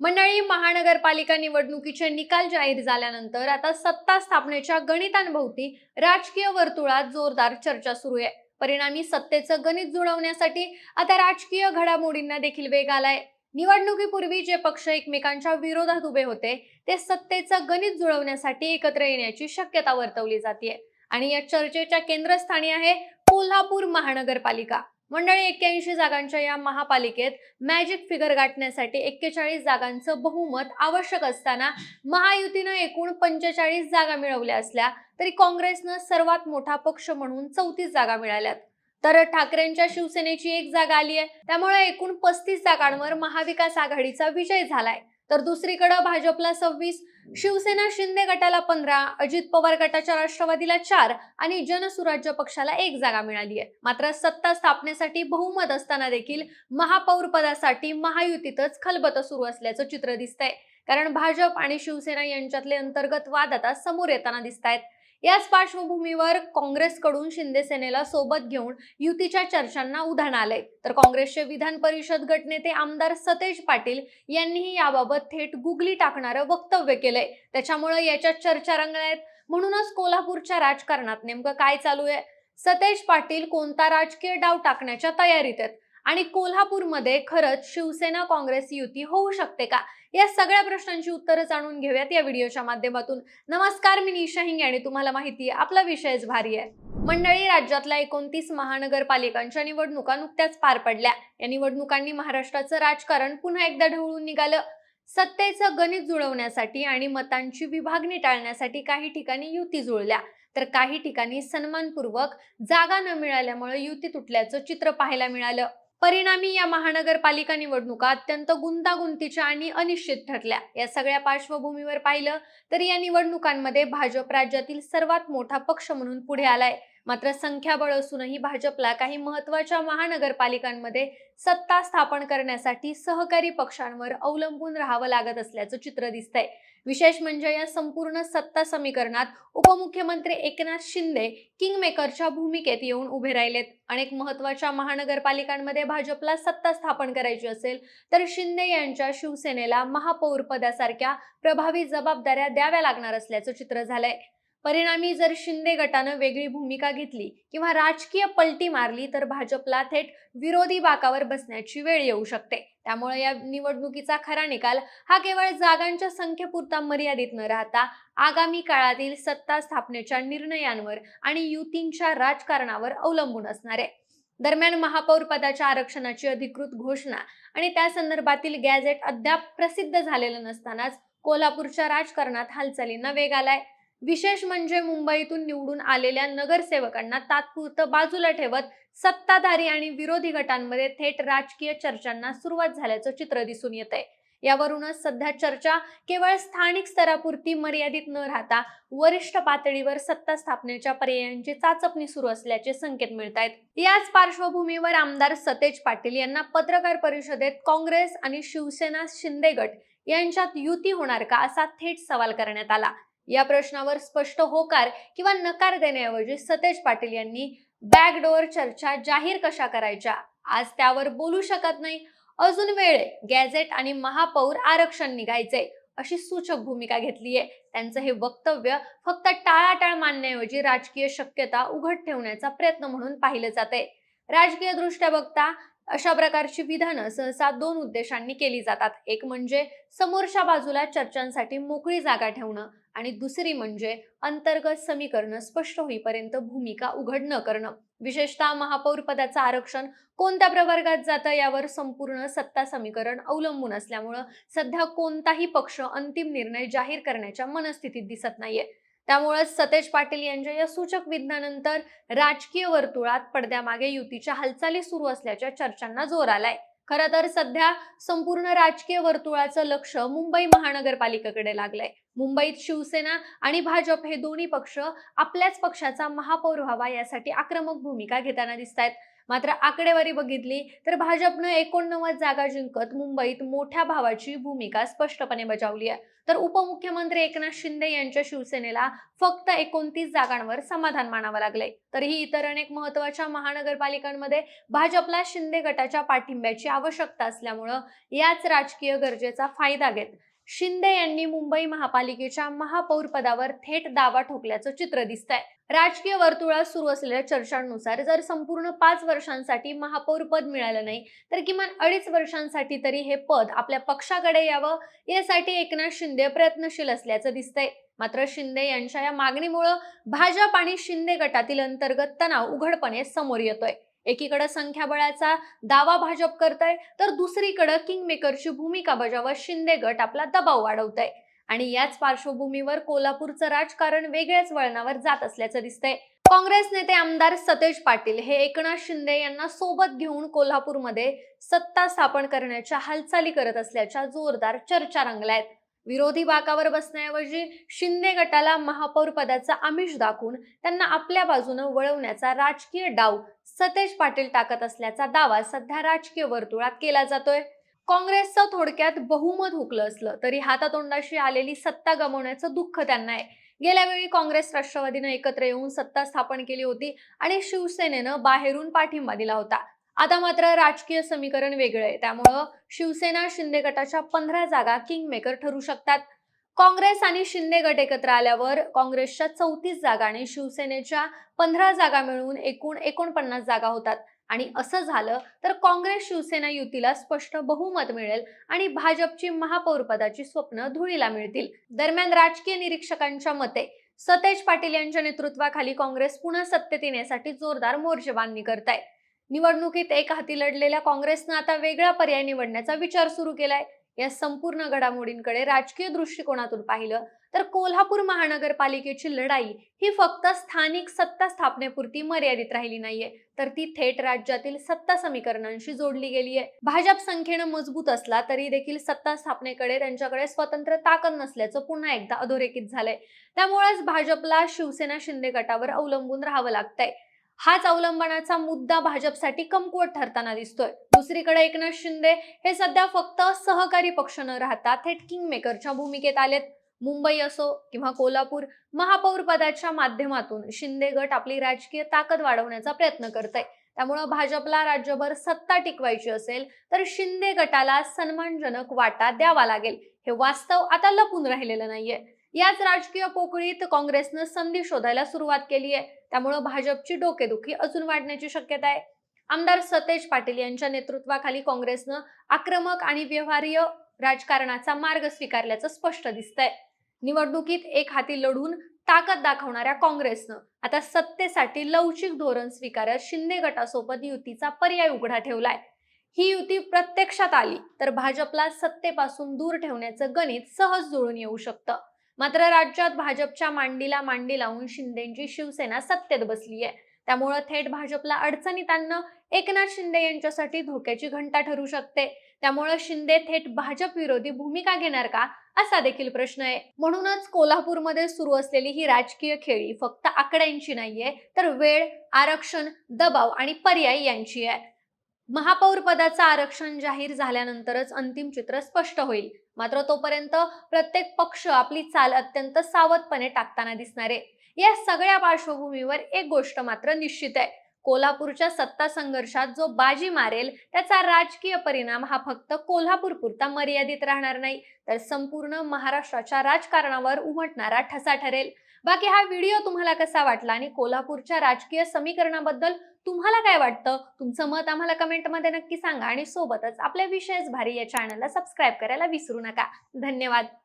मंडळी महानगरपालिका निवडणुकीचे निकाल जाहीर झाल्यानंतर आता सत्ता स्थापनेच्या गणितांभोवती राजकीय वर्तुळात जोरदार चर्चा सुरू आहे. परिणामी सत्तेचं गणित जुळवण्यासाठी आता राजकीय घडामोडींना देखील वेग आलाय. निवडणुकीपूर्वी जे पक्ष एकमेकांच्या विरोधात उभे होते ते सत्तेचं गणित जुळवण्यासाठी एकत्र येण्याची शक्यता वर्तवली जाते आणि या चर्चेच्या केंद्रस्थानी आहे कोल्हापूर महानगरपालिका. मंडळी एक्क्याऐंशी जागांच्या या महापालिकेत मॅजिक फिगर गाठण्यासाठी एक्केचाळीस जागांचं बहुमत आवश्यक असताना महायुतीनं एकूण पंचेचाळीस जागा मिळवल्या असल्या तरी काँग्रेसनं सर्वात मोठा पक्ष म्हणून चौतीस जागा मिळाल्यात. तर ठाकरेंच्या शिवसेनेची एक जागा आली आहे. त्यामुळे एकूण पस्तीस जागांवर महाविकास आघाडीचा विजय झालाय. तर दुसरीकडे भाजपला सव्वीस शिवसेना शिंदे गटाला पंधरा अजित पवार गटाच्या राष्ट्रवादीला चार आणि जनसुराज्य पक्षाला एक जागा मिळाली आहे मात्र सत्ता स्थापनेसाठी बहुमत असताना देखील महापौर पदासाठी महायुतीतच खलबत सुरू असल्याचं चित्र दिसतंय. कारण भाजप आणि शिवसेना यांच्यातले अंतर्गत वाद आता समोर येताना दिसत आहेत याच पार्श्वभूमीवर काँग्रेसकडून शिंदे सेनेला सोबत घेऊन युतीच्या चर्चांना उधाण आलंय. तर काँग्रेसचे विधान परिषद गटनेते आमदार सतेज पाटील यांनीही याबाबत थेट गुगली टाकणारं वक्तव्य केलंय. त्याच्यामुळे याच्या चर्चा रंगल्यात. म्हणूनच कोल्हापूरच्या राजकारणात नेमकं काय चालू आहे? सतेज पाटील कोणता राजकीय डाव टाकण्याच्या तयारीत आहेत? आणि कोल्हापूरमध्ये खरंच शिवसेना काँग्रेस युती होऊ शकते का? या सगळ्या प्रश्नांची उत्तरं जाणून घेऊयात या व्हिडिओच्या माध्यमातून. नमस्कार मी निशा हिंगे आणि तुम्हाला माहिती आहे आपला विषयच भारी आहे. मंडळी राज्यातल्या एकोणतीस महानगरपालिकांच्या निवडणुका नुकत्याच पार पडल्या. या निवडणुकांनी महाराष्ट्राचं राजकारण पुन्हा एकदा ढवळून निघालं. सत्तेचं गणित जुळवण्यासाठी आणि मतांची विभागणी टाळण्यासाठी काही ठिकाणी युती जुळल्या. तर काही ठिकाणी सन्मानपूर्वक जागा न मिळाल्यामुळे युती तुटल्याचं चित्र पाहायला मिळालं. परिणामी या महानगरपालिका निवडणुका अत्यंत गुंतागुंतीच्या आणि अनिश्चित ठरल्या. या सगळ्या पार्श्वभूमीवर पाहिलं तर या निवडणुकांमध्ये भाजप राज्यातील सर्वात मोठा पक्ष म्हणून पुढे आलाय. मात्र संख्याबळ असूनही भाजपला काही महत्त्वाच्या महानगरपालिकांमध्ये सत्ता स्थापन करण्यासाठी सहकारी पक्षांवर अवलंबून राहावं लागत असल्याचं चित्र दिसतंय. विशेष म्हणजे या संपूर्ण सत्ता समीकरणात उपमुख्यमंत्री एकनाथ शिंदे किंगमेकरच्या भूमिकेत येऊन उभे राहिलेत. अनेक महत्त्वाच्या महानगरपालिकांमध्ये भाजपला सत्ता स्थापन करायची असेल तर शिंदे यांच्या शिवसेनेला महापौर पदासारख्या प्रभावी जबाबदाऱ्या द्याव्या लागणार असल्याचं चित्र झालंय. परिणामी जर शिंदे गटानं वेगळी भूमिका घेतली किंवा राजकीय पलटी मारली तर भाजपला थेट विरोधी बाकावर बसण्याची वेळ येऊ शकते. त्यामुळे या निवडणुकीचा खरा निकाल हा केवळ जागांच्या संख्येपुरता मर्यादित न राहता आगामी काळातील सत्ता स्थापनेच्या निर्णयांवर आणि युतींच्या राजकारणावर अवलंबून असणार आहे. दरम्यान महापौर पदाच्या आरक्षणाची अधिकृत घोषणा आणि त्या संदर्भातील गॅझेट अद्याप प्रसिद्ध झालेलं नसतानाच कोल्हापूरच्या राजकारणात हालचालींना वेग आलाय. विशेष म्हणजे मुंबईतून निवडून आलेल्या नगरसेवकांना तात्पुरतं बाजूला ठेवत सत्ताधारी आणि विरोधी गटांमध्ये थेट राजकीय चर्चांना सुरुवात झाल्याचं चित्र दिसून येत आहे यावरूनच सध्या चर्चा केवळ स्थानिक स्तरापुरती मर्यादित न राहता वरिष्ठ पातळीवर सत्ता स्थापनेच्या पर्यायांची चाचपणी सुरू असल्याचे संकेत मिळत आहेत याच पार्श्वभूमीवर आमदार सतेज पाटील यांना पत्रकार परिषदेत काँग्रेस आणि शिवसेना शिंदे गट यांच्यात युती होणार का असा थेट सवाल करण्यात आला. या प्रश्नावर स्पष्ट होकार किंवा नकार देण्याऐवजी सतेज पाटील यांनी बॅकडोअर चर्चा जाहीर कशा करायच्या? आज त्यावर बोलू शकत नाही. अजून वेळ गॅझेट आणि महापौर आरक्षण निघायचे अशी सूचक भूमिका घेतलीये. त्यांचं हे वक्तव्य फक्त टाळाटाळ मानण्याऐवजी राजकीय शक्यता उघड ठेवण्याचा प्रयत्न म्हणून पाहिलं जाते राजकीय दृष्ट्या बघता अशा प्रकारची विधानं सहसा दोन उद्देशांनी केली जातात. एक म्हणजे समोरच्या बाजूला चर्चांसाठी मोकळी जागा ठेवणं आणि दुसरी म्हणजे अंतर्गत समीकरण स्पष्ट होईपर्यंत भूमिका उघड न करणं. विशेषतः महापौर पदाचं आरक्षण कोणत्या प्रवर्गात जातं यावर संपूर्ण सत्ता समीकरण अवलंबून असल्यामुळं सध्या कोणताही पक्ष अंतिम निर्णय जाहीर करण्याच्या मनस्थितीत दिसत नाहीये. त्यामुळे सतेज पाटील यांच्या या सूचक विज्ञानंतर राजकीय वर्तुळात पडद्यामागे युतीच्या हालचाली सुरू असल्याच्या चर्चांना जोर आलाय. खरं तर सध्या संपूर्ण राजकीय वर्तुळाचं लक्ष मुंबई महानगरपालिकेकडे लागलंय. मुंबईत शिवसेना आणि भाजप हे दोन्ही पक्ष आपल्याच पक्षाचा महापौर व्हावा यासाठी आक्रमक भूमिका घेताना दिसत आहेत मात्र आकडेवारी बघितली तर भाजपनं एकोणनव्वद जागा जिंकत मुंबईत मोठ्या भावाची भूमिका स्पष्टपणे बजावली आहे. तर उपमुख्यमंत्री एकनाथ शिंदे यांच्या शिवसेनेला फक्त एकोणतीस जागांवर समाधान मानावं लागलंय. तरीही इतर अनेक महत्त्वाच्या महानगरपालिकांमध्ये भाजपला शिंदे गटाच्या पाठिंब्याची आवश्यकता असल्यामुळं याच राजकीय गरजेचा फायदा घेत शिंदे यांनी मुंबई महापालिकेच्या महापौरपदावर थेट दावा ठोकल्याचं चित्र दिसतंय. राजकीय वर्तुळात सुरू असलेल्या चर्चांनुसार जर संपूर्ण पाच वर्षांसाठी महापौरपद मिळालं नाही तर किमान अडीच वर्षांसाठी तरी हे पद आपल्या पक्षाकडे यावं यासाठी एकनाथ शिंदे प्रयत्नशील असल्याचं दिसतंय. मात्र शिंदे यांच्या या मागणीमुळं भाजप आणि शिंदे गटातील अंतर्गत तणाव उघडपणे समोर येतोय. एकीकडे संख्याबळाचा दावा भाजप करतय तर दुसरीकडे किंगमेकरची भूमिका बजावत शिंदे गट आपला दबाव वाढवतय. आणि याच पार्श्वभूमीवर कोल्हापूरचं राजकारण वेगळ्याच वळणावर जात असल्याचं दिसतंय. काँग्रेस नेते आमदार सतेज पाटील हे एकनाथ शिंदे यांना सोबत घेऊन कोल्हापूरमध्ये सत्ता स्थापन करण्याच्या हालचाली करत असल्याच्या जोरदार चर्चा रंगल्या आहेत विरोधी बाकावर बसण्याऐवजी शिंदे गटाला महापौर पदाचा आमिष दाखवून त्यांना आपल्या बाजूनं वळवण्याचा राजकीय डाव सतेज पाटील टाकत असल्याचा दावा सध्या राजकीय वर्तुळात केला जातोय. काँग्रेसचं थोडक्यात बहुमत हुकलं असलं तरी हातातोंडाशी आलेली सत्ता गमावण्याचं दुःख त्यांना आहे. गेल्या वेळी काँग्रेस राष्ट्रवादीनं एकत्र येऊन सत्ता स्थापन केली होती आणि शिवसेनेनं बाहेरून पाठिंबा दिला होता. आता मात्र राजकीय समीकरण वेगळं आहे. त्यामुळं शिवसेना शिंदे गटाच्या पंधरा जागा किंगमेकर ठरू शकतात. काँग्रेस आणि शिंदे गट एकत्र आल्यावर काँग्रेसच्या चौतीस जागा आणि शिवसेनेच्या पंधरा जागा मिळून एकूण एकोणपन्नास जागा होतात. आणि असं झालं तर काँग्रेस शिवसेना युतीला स्पष्ट बहुमत मिळेल आणि भाजपची महापौरपदाची स्वप्न धुळीला मिळतील. दरम्यान राजकीय निरीक्षकांच्या मते सतेज पाटील यांच्या नेतृत्वाखाली काँग्रेस पुन्हा सत्तेत येण्यासाठी जोरदार मोर्चेबांधणी करत आहे निवडणुकीत एक हाती लढलेल्या काँग्रेसनं आता वेगळा पर्याय निवडण्याचा विचार सुरू केलाय. या संपूर्ण घडामोडींकडे राजकीय दृष्टिकोनातून पाहिलं तर कोल्हापूर महानगरपालिकेची लढाई ही फक्त स्थानिक सत्ता स्थापनेपुरती मर्यादित राहिली नाहीये तर ती थेट राज्यातील सत्ता समीकरणांशी जोडली गेली आहे भाजप संख्येनं मजबूत असला तरी देखील सत्ता स्थापनेकडे त्यांच्याकडे स्वतंत्र ताकद नसल्याचं पुन्हा एकदा अधोरेखित झालंय. त्यामुळेच भाजपला शिवसेना शिंदे गटावर अवलंबून राहावं लागतंय. हाच अवलंबनाचा मुद्दा भाजपसाठी कमकुवत ठरताना दिसतोय. दुसरीकडे एकनाथ शिंदे हे सध्या फक्त सहकारी पक्ष न राहता थेट किंगमेकरच्या भूमिकेत आलेत. मुंबई असो किंवा कोल्हापूर महापौर पदाच्या माध्यमातून शिंदे गट आपली राजकीय ताकद वाढवण्याचा प्रयत्न करत आहे त्यामुळं भाजपला राज्यभर सत्ता टिकवायची असेल तर शिंदे गटाला सन्मानजनक वाटा द्यावा लागेल. हे वास्तव आता लपून राहिलेलं नाहीये. याच राजकीय पोकळीत काँग्रेसनं संधी शोधायला सुरुवात केली आहे. त्यामुळं भाजपची डोकेदुखी अजून वाढण्याची शक्यता आहे. आमदार सतेज पाटील यांच्या नेतृत्वाखाली काँग्रेसनं आक्रमक आणि व्यवहार्य राजकारणाचा मार्ग स्वीकारल्याचं स्पष्ट दिसतंय. निवडणुकीत एक हाती लढून ताकद दाखवणाऱ्या काँग्रेसनं आता सत्तेसाठी लवचिक धोरण स्वीकारत शिंदे गटासोबत युतीचा पर्याय उघडा ठेवलाय. ही युती प्रत्यक्षात आली तर भाजपला सत्तेपासून दूर ठेवण्याचं गणित सहज जुळून येऊ शकतं. मात्र राज्यात भाजपच्या मांडीला मांडी लावून शिंदेची शिवसेना सत्तेत बसली आहे. त्यामुळं थेट भाजपला अडचणीत आणणं एकनाथ शिंदे यांच्यासाठी धोक्याची घंटा ठरू शकते. त्यामुळं शिंदे थेट भाजप विरोधी भूमिका घेणार का असा देखील प्रश्न आहे. म्हणूनच कोल्हापूरमध्ये सुरू असलेली ही राजकीय खेळी फक्त आकड्यांची नाहीये तर वेळ आरक्षण दबाव आणि पर्याय यांची आहे. महापौर पदाचं आरक्षण जाहीर झाल्यानंतरच अंतिम चित्र स्पष्ट होईल. मात्र तोपर्यंत प्रत्येक पक्ष आपली चाल अत्यंत सावधपणे टाकताना दिसणार. आहे या सगळ्या पार्श्वभूमीवर एक गोष्ट मात्र निश्चित आहे. कोल्हापूरच्या सत्ता संघर्षात जो बाजी मारेल त्याचा राजकीय परिणाम हा फक्त कोल्हापूर पुरता मर्यादित राहणार नाही तर संपूर्ण महाराष्ट्राच्या राजकारणावर उमटणारा ठसा ठरेल. बाकी हा व्हिडिओ तुम्हाला कसा वाटला आणि कोल्हापूरच्या राजकीय समीकरणाबद्दल तुम्हाला काय वाटतं? तुमचं मत आम्हाला कमेंटमध्ये नक्की सांगा आणि सोबतच आपल्या विशेष भारी या चॅनलला सबस्क्राईब करायला विसरू नका. धन्यवाद.